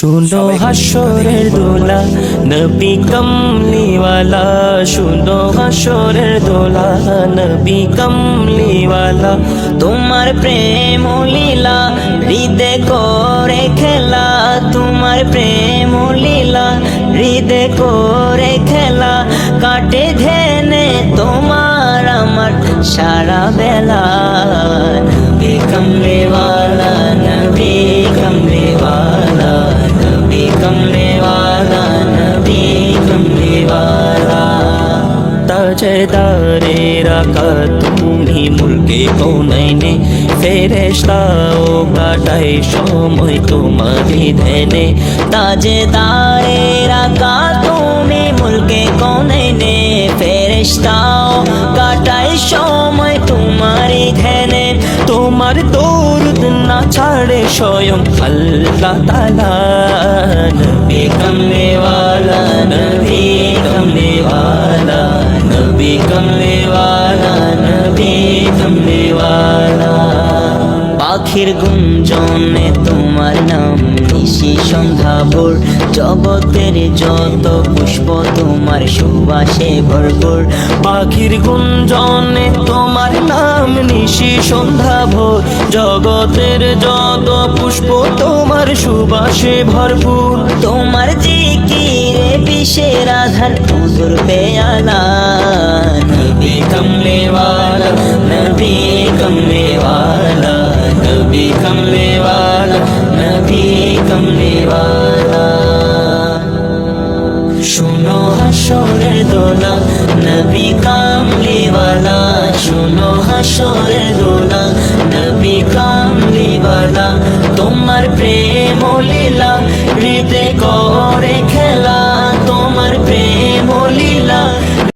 শুনো হাসরের দোলা নবী কমলিওয়ালা শুনো হাসরের দোলা নবী কমলিওয়ালা তোমার প্রেম লীলা হৃদে করে খেলা তোমার প্রেম লীলা হৃদে করে খেলা কাটে ধেনে তোমার আমার সারা বেলা। নবী কমলিওয়ালা কমলিওয়ালা নবী কমলিওয়ালা তাজদারে রাখা তুমি মুলকে কোনাইনে ফেরেশতাও কাটাই সময় তোমারই ধ্যানে তাজদারে রাখা তুমি মুলকে কোনাইনে ফেরেশতাও কাটাই সময় তোমারই ধ্যানে তোমার দৌরদ না ছাড়ে স্বয়ং আল্লাহ তালা নবী কমলেওয়ালা নবী কমলেওয়ালা নবী কমলেওয়ালা নবী কমলেওয়ালা পাখির গুঞ্জনে তোমার নাম নিশি সন্ধ্যাভোর জগতের যত পুষ্প তোমার সুবাসে ভরপুর। পাখির গুঞ্জনে তোমার নাম নিশি সন্ধ্যাভোর জগতের যত পুষ্প তোমার সুবাসে ভরপুর। তোমার জিকিরে বিশের আধার হুজুর পেয়ালা। নবী কমলেওয়ালা নবী কমলেওয়ালা নবী কমলেওয়ালা নবী শুনো হাসরের দোলা নবী কামলিওয়ালা তোমার প্রেম লীলা হৃদয়